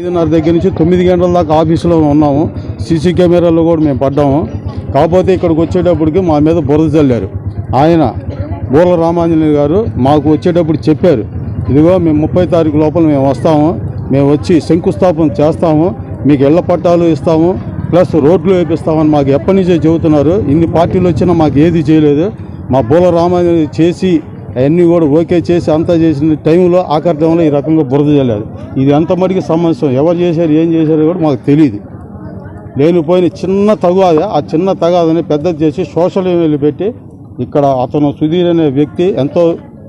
ఐదున్నర దగ్గర నుంచి తొమ్మిది గంటల దాకా ఆఫీసులో ఉన్నాము. సీసీ కెమెరాలో కూడా మేము పడ్డాము. కాకపోతే ఇక్కడికి వచ్చేటప్పటికి మా మీద బురద చల్లారు ఆయన బూర్ల రామాంజనేయులు గారు మాకు వచ్చేటప్పుడు చెప్పారు ఇదిగో మేము ముప్పై తారీఖు లోపల మేము వస్తాము. మేము వచ్చి శంకుస్థాపన చేస్తాము. మీకు ఇళ్ళ పట్టాలు ఇస్తాము. ప్లస్ రోడ్లు వేపిస్తామని మాకు ఎప్పటి నుంచో చెబుతున్నారు. ఇన్ని పార్టీలు వచ్చినా మాకు ఏది చేయలేదు. మా బూల రామాంజనేయులు చేసి అవన్నీ కూడా ఓకే చేసి అంతా చేసిన టైంలో ఆఖరి టైంలో ఈ రకంగా బురద చల్లారు ఇది ఎంత మటుకు సమస్య ఎవరు చేశారు ఏం చేశారో కూడా మాకు తెలియదు లేనిపోయిన చిన్న తగాద ఆ చిన్న తగాదని పెద్దది చేసి సోషల్ మీడియాలో పెట్టి ఇక్కడ అతను సుధీర్ అనే వ్యక్తి ఎంతో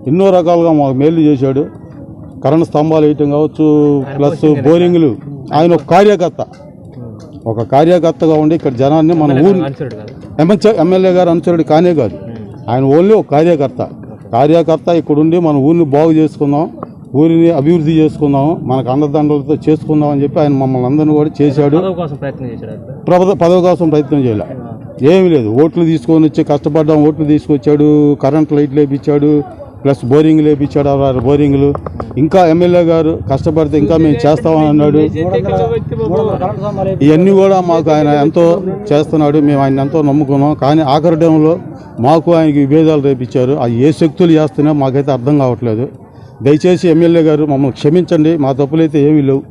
ఎన్నో రకాలుగా మాకు మేలు చేశాడు. కరెంట్ స్తంభాలు వేయటం కావచ్చు ప్లస్ బోరింగ్లు. ఆయన ఒక కార్యకర్త. ఒక కార్యకర్తగా ఉండి ఇక్కడ జనాన్ని మన ఊరు ఎమ్మెల్యే గారు అనుచరుడు కానే కాదు. ఆయన ఓన్లీ ఒక కార్యకర్త. కార్యకర్త ఇక్కడ ఉండి మన ఊరిని బాగు చేసుకుందాం ఊరిని అభివృద్ధి చేసుకుందాం మనకు అండదండలతో చేసుకుందాం అని చెప్పి ఆయన మమ్మల్ని అందరినీ కూడా చేశాడు. పదవి కోసం ప్రయత్నం చేయాలి. ఏమీ లేదు. ఓట్లు తీసుకొని వచ్చి కష్టపడ్డాం ఓట్లు తీసుకొచ్చాడు కరెంట్ లైట్లు వేపించాడు ప్లస్ బోరింగ్ ఆరు బోరింగ్లు. ఇంకా ఎమ్మెల్యే గారు కష్టపడితే ఇంకా మేము చేస్తామని అన్నాడు. ఇవన్నీ కూడా మాకు ఆయన ఎంతో చేస్తున్నాడు. మేము ఆయన ఎంతో నమ్ముకున్నాం. కానీ ఆఖరి టైంలో మాకు ఆయనకి విభేదాలు రేపించారు. ఆ ఏ శక్తులు చేస్తున్నా మాకైతే అర్థం కావట్లేదు. దయచేసి ఎమ్మెల్యే గారు మమ్మల్ని క్షమించండి. మా తప్పులైతే ఏమీ లేవు.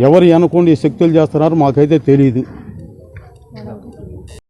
ఎవరు అనుకోండి ఈ శక్తులు చేస్తున్నారు మాకైతే తెలియదు.